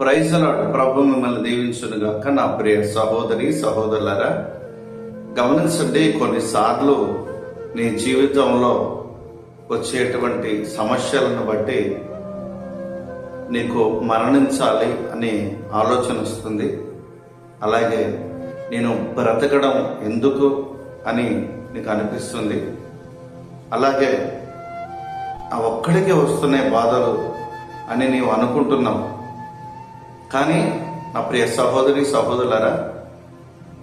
ప్రైజలాడు ప్రభు మిమ్మల్ని దీవించునుగాక నా ప్రియ సహోదరి సహోదరులరా గమనించండి కొన్నిసార్లు నీ జీవితంలో వచ్చేటువంటి సమస్యలను బట్టి నీకు మరణించాలి అని ఆలోచన వస్తుంది. అలాగే నేను బ్రతకడం ఎందుకు అని నీకు అనిపిస్తుంది. అలాగే ఆ ఒక్కడికే వస్తున్నాయి బాధలు అని నీవు అనుకుంటున్నావు. కానీ నా ప్రియ సహోదరి సహోదరులారా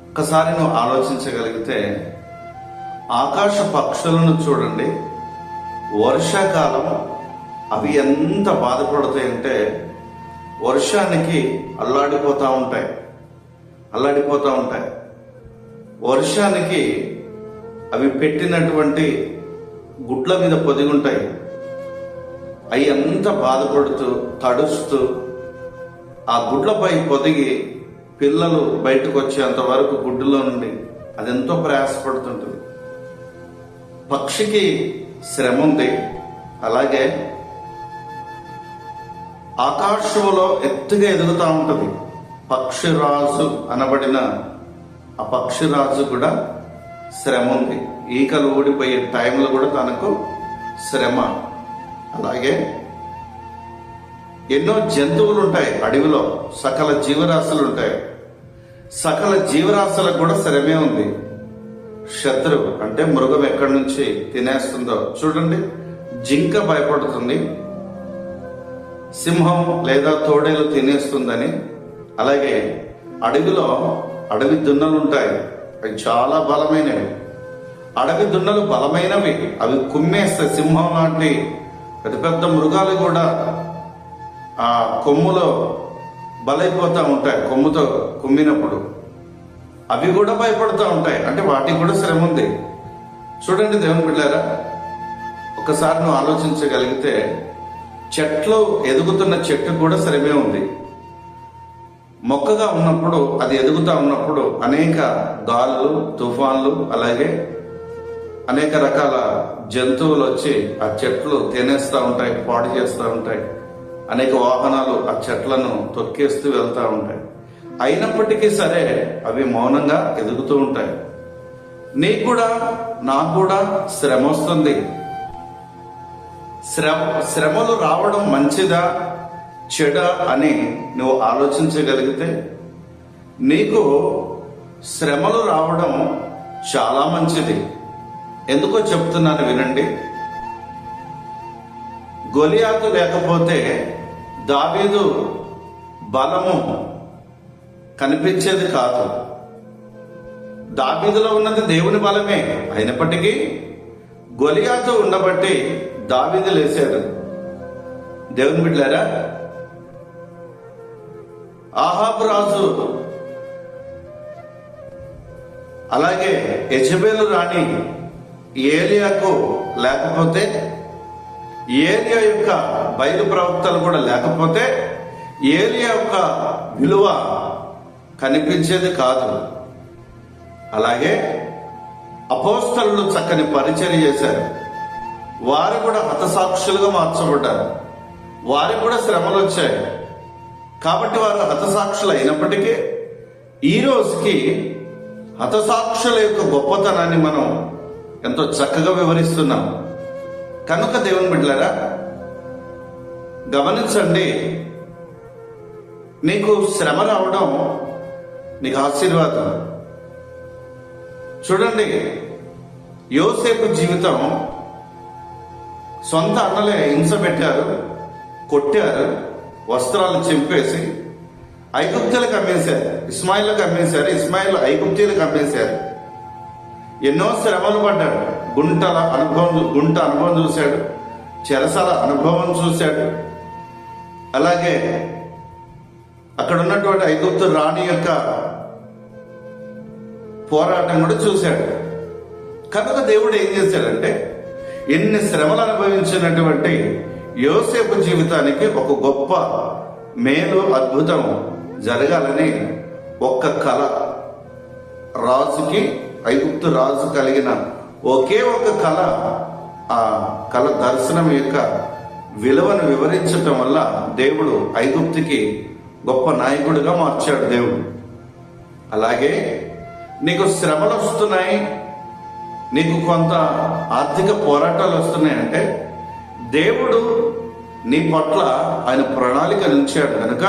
ఒకసారి నువ్వు ఆలోచించగలిగితే ఆకాశ పక్షులను చూడండి. వర్షాకాలం అవి ఎంత బాధపడతాయంటే వర్షానికి అల్లాడిపోతూ ఉంటాయి. అల్లాడిపోతూ ఉంటాయి. వర్షానికి అవి పెట్టినటువంటి గుడ్ల మీద పొదిగుంటాయి. అవి ఎంత బాధపడుతూ తడుస్తూ ఆ గుడ్లపై పొదిగి పిల్లలు బయటకు వచ్చేంత వరకు గుడ్డులో నుండి అది ఎంతో ప్రయాసపడుతుంటుంది. పక్షికి శ్రమ ఉంది అలాగే ఆకాశంలో ఎత్తుగా ఎదుగుతూ ఉంటుంది. పక్షిరాజు అనబడిన ఆ పక్షిరాజు కూడా శ్రమ ఉంది ఈకలు ఊడిపోయే టైంలో కూడా తనకు శ్రమ. అలాగే ఎన్నో జంతువులు ఉంటాయి అడవిలో. సకల జీవరాశులు ఉంటాయి సకల జీవరాశులకు కూడా శ్రమే ఉంది. శత్రు అంటే మృగం ఎక్కడి నుంచి తినేస్తుందో చూడండి. జింక భయపడుతుంది. సింహం లేదా తోడేలు తినేస్తుందని. అలాగే అడవిలో అడవి దున్నలు ఉంటాయి అవి చాలా బలమైనవి. అడవి దున్నలు బలమైనవి. అవి కుమ్మేస్తాయి సింహం లాంటి పెద్ద పెద్ద మృగాలు కూడా ఆ కొమ్ములో బలైపోతూ ఉంటాయి కొమ్ముతో కుమ్మినప్పుడు. అవి కూడా భయపడుతూ ఉంటాయి అంటే వాటికి కూడా శ్రమ ఉంది. చూడండి దేవుని బిడ్డారా ఒకసారి నువ్వు ఆలోచించగలిగితే చెట్లు ఎదుగుతున్న చెట్టు కూడా శ్రమే ఉంది. మొక్కగా ఉన్నప్పుడు అది ఎదుగుతూ ఉన్నప్పుడు అనేక గాలులు తుఫాన్లు అలాగే అనేక రకాల జంతువులు వచ్చి ఆ చెట్లు తినేస్తూ ఉంటాయి పాడు చేస్తూ ఉంటాయి. అనేక వాహనాలు ఆ చెట్లను తొక్కేస్తూ వెళ్తూ ఉంటాయి. అయినప్పటికీ సరే అవి మౌనంగా ఎదుగుతూ ఉంటాయి. నీకు కూడా నాకు కూడా శ్రమ వస్తుంది. శ్రమ శ్రమలు రావడం మంచిదా చెడ అని నువ్వు ఆలోచించగలిగితే నీకు శ్రమలు రావడం చాలా మంచిది. ఎందుకో చెప్తున్నాను వినండి. గొలియాకు లేకపోతే దావీదు బలము కనిపించేది కాదు. దావీదులో ఉన్నది దేవుని బలమే. అయినప్పటికీ గొలియాతు ఉండబట్టి దావీదు లేచాడు. దేవుని బిడ్డారా ఆహాబు రాజు అలాగే యజబేలు రాణి ఏలియాకు లేకపోతే ఏలియా యొక్క బయలు ప్రవక్తలు కూడా లేకపోతే ఏలియా యొక్క విలువ కనిపించేది కాదు. అలాగే అపోస్తలు చక్కని పరిచయం చేశారు. వారు కూడా హతసాక్షులుగా మార్చబడ్డారు. వారికి కూడా శ్రమలు వచ్చాయి. కాబట్టి వారు హతసాక్షులు అయినప్పటికీ ఈ రోజుకి హతసాక్షుల యొక్క గొప్పతనాన్ని మనం ఎంతో చక్కగా వివరిస్తున్నాం. కనుక దేవుని బిడ్డలారా గమనించండి నీకు శ్రమ రావడం నీకు ఆశీర్వాదం. చూడండి యోసేపు జీవితం సొంత అన్నలే హింస పెట్టారు కొట్టారు వస్త్రాలు చింపేసి ఐగుప్తులకు అమ్మేశారు ఇస్మాయిల్కి అమ్మేశారు ఇస్మాయిల్ ఐగుప్తీలకు అమ్మేశారు. ఎన్నో శ్రమలు పడ్డాడు. గుంటల అనుభవం గుంట అనుభవం చూశాడు. చెరసల అనుభవం చూశాడు. అలాగే అక్కడ ఉన్నటువంటి ఐగుప్తు రాణి యొక్క పోరాటం కూడా చూశాడు. కనుక దేవుడు ఏం చేశాడంటే ఎన్ని శ్రమలు అనుభవించినటువంటి యోసేపు జీవితానికి ఒక గొప్ప మేలు అద్భుతం జరగాలని ఒక్క కళ రాజుకి ఐగుప్తు రాజు కలిగిన ఒకే ఒక కళ ఆ కళ దర్శనం యొక్క విలువను వివరించటం వల్ల దేవుడు ఐగుప్తికి గొప్ప నాయకుడిగా మార్చాడు దేవుడు. అలాగే నీకు శ్రమలు వస్తున్నాయి నీకు కొంత ఆర్థిక పోరాటాలు వస్తున్నాయి అంటే దేవుడు నీ పట్ల ఆయన ప్రణాళిక నిలిచాడు కనుక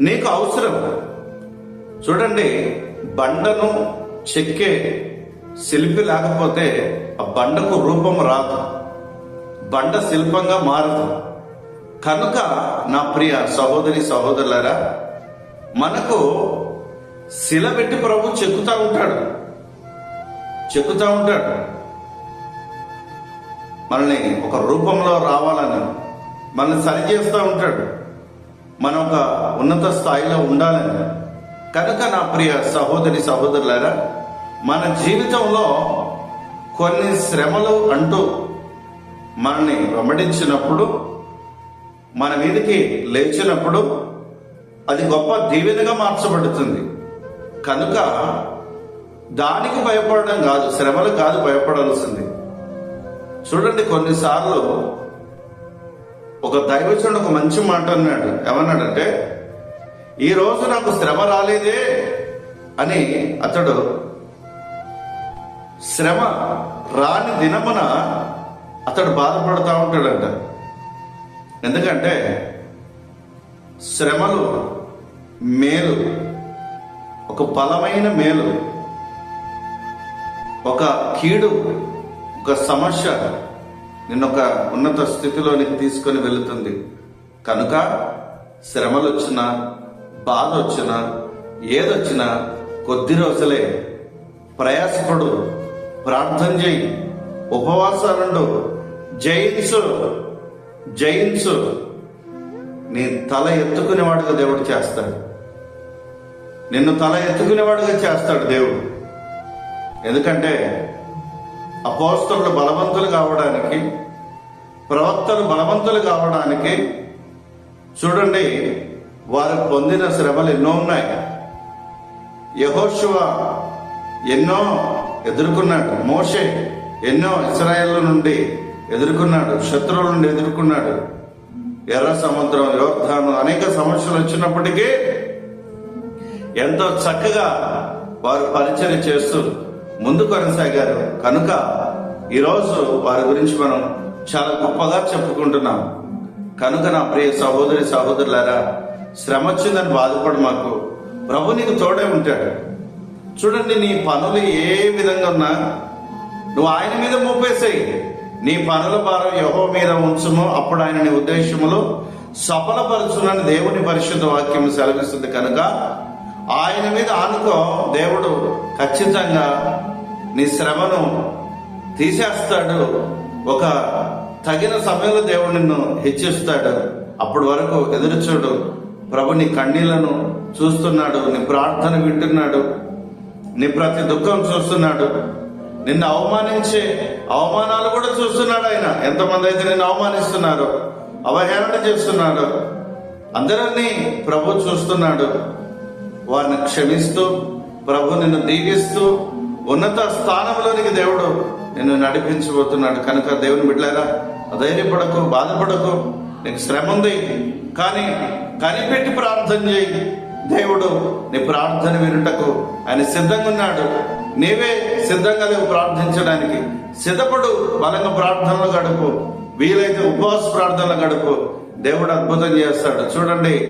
నీకు అవసరం. చూడండి బండను చెక్కే శిల్పి లేకపోతే ఆ బండకు రూపం రాదు. బండ శిల్పంగా మారదు. కనుక నా ప్రియ సహోదరి సహోదరులరా మనకు శిల పెట్టి ప్రభు చెక్కుతా ఉంటాడు. చెక్కుతా ఉంటాడు. మనల్ని ఒక రూపంలో రావాలని మనల్ని సరి చేస్తూ ఉంటాడు. మనం ఒక ఉన్నత స్థాయిలో ఉండాలని కనుక నా ప్రియ సహోదరి సహోదరులారా మన జీవితంలో కొన్ని శ్రమలు అంటూ మనల్ని వెంబడించినప్పుడు మన మీదకి లేచినప్పుడు అది గొప్ప దీవెనగా మార్చబడుతుంది. కనుక దానికి భయపడడం కాదు శ్రమలు కాదు భయపడాల్సింది. చూడండి కొన్నిసార్లు ఒక దైవచనుడు ఒక మంచి మాట అన్నాడు. ఏమన్నాడంటే ఈ రోజు నాకు శ్రమ రాలేదే అని అతడు శ్రమ రాని దినమున అతడు బాధపడుతూ ఉంటాడంట. ఎందుకంటే శ్రమలు మేలు ఒక బలమైన మేలు ఒక కీడు ఒక సమస్య నిన్న ఒక ఉన్నత స్థితిలోనికి తీసుకొని వెళుతుంది. కనుక శ్రమలు వచ్చినా బాధ వచ్చినా ఏదొచ్చినా కొద్ది రోజులే ప్రయాసపడు ప్రార్థన చేయి ఉపవాసాలుండు జయించు జయించు. నీ తల ఎత్తుకునేవాడుగా దేవుడు చేస్తాడు. నిన్ను తల ఎత్తుకునేవాడుగా చేస్తాడు దేవుడు. ఎందుకంటే అపోస్తలు బలవంతులు కావడానికి ప్రవక్తలు బలవంతులు కావడానికి చూడండి వారు పొందిన శ్రమలు ఎన్నో ఉన్నాయి. యహోశివ ఎన్నో ఎదుర్కొన్నాడు. మోషే ఎన్నో ఇస్రాయేల్ నుండి ఎదుర్కొన్నాడు. శత్రువుల నుండి ఎదుర్కొన్నాడు. ఎర్ర సముద్రం యోర్ధాను అనేక సమస్యలు వచ్చినప్పటికీ ఎంతో చక్కగా వారు పరిచయం చేస్తూ ముందు కొనసాగారు. కనుక ఈరోజు వారి గురించి మనం చాలా గొప్పగా చెప్పుకుంటున్నాం. కనుక నా ప్రియ సహోదరి సహోదరులారా శ్రమ వచ్చిందని బాధపడు మాకు. ప్రభు నీకు తోడే ఉంటాడు. చూడండి నీ పనులు ఏ విధంగా ఉన్నా నువ్వు ఆయన మీద మోపేసేయి. నీ పనుల భారం యహో మీద ఉంచుము. అప్పుడు ఆయన నీ ఉద్దేశములు సఫలపరచునని దేవుని పరిశుద్ధ వాక్యం సెలవిస్తుంది కనుక ఆయన మీద ఆనుకో. దేవుడు ఖచ్చితంగా నీ శ్రమను తీసేస్తాడు. ఒక తగిన సమయంలో దేవుడు నిన్ను హెచ్చిస్తాడు. అప్పటి వరకు ఎదురుచూడు. ప్రభు నీ కన్నీళ్ళను చూస్తున్నాడు నీ ప్రార్థన వింటున్నాడు నీ ప్రతి దుఃఖం చూస్తున్నాడు. నిన్ను అవమానించే అవమానాలు కూడా చూస్తున్నాడు ఆయన. ఎంతమంది అయితే నిన్ను అవమానిస్తున్నారు అవహేళన చేస్తున్నాడు అందరినీ ప్రభు చూస్తున్నాడు. వారిని క్షమిస్తూ ప్రభు నిన్ను దీవిస్తూ ఉన్నత స్థానంలోనికి దేవుడు నిన్ను నడిపించబోతున్నాడు. కనుక దేవుని బిడ్డలారా ధైర్యపడకు బాధపడకు. నీకు శ్రమ ఉంది. కానీ కనిపెట్టి ప్రార్థన చేయి. దేవుడు నీ ప్రార్థన వినుటకు ఆయన సిద్ధంగా ఉన్నాడు. నీవే సిద్ధంగా లేవు ప్రార్థించడానికి. సిద్ధపడు బలంగా ప్రార్థనలు గడుపు. వీలైతే ఉపవాస ప్రార్థనలు గడుపు. దేవుడు అద్భుతం చేస్తాడు. చూడండి.